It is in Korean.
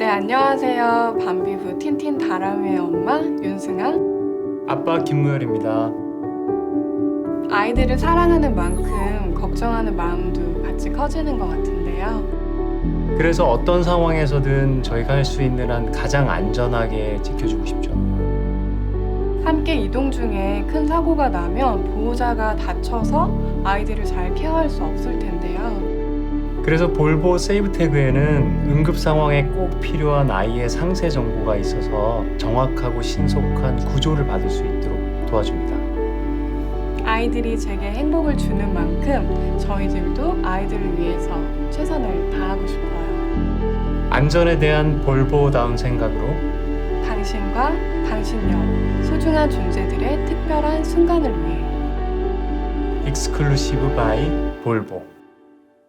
안녕하세요. 밤비부 틴틴 다람이의 엄마 윤승아. 아빠 김무열입니다. 아이들을 사랑하는 만큼 걱정하는 마음도 같이 커지는 것 같은데요. 그래서 어떤 상황에서든 저희가 할 수 있는 한 가장 안전하게 지켜주고 싶죠. 함께 이동 중에 큰 사고가 나면 보호자가 다쳐서 아이들을 잘 케어할 수 없을 텐데요. 그래서 볼보 세이브 태그에는 응급 상황에 꼭 필요한 아이의 상세 정보가 있어서 정확하고 신속한 구조를 받을 수 있도록 도와줍니다. 아이들이 제게 행복을 주는 만큼 저희들도 아이들을 위해서 최선을 다하고 싶어요. 안전에 대한 볼보다운 생각으로 당신과 당신 옆 소중한 존재들의 특별한 순간을 위해 익스클루시브 바이 볼보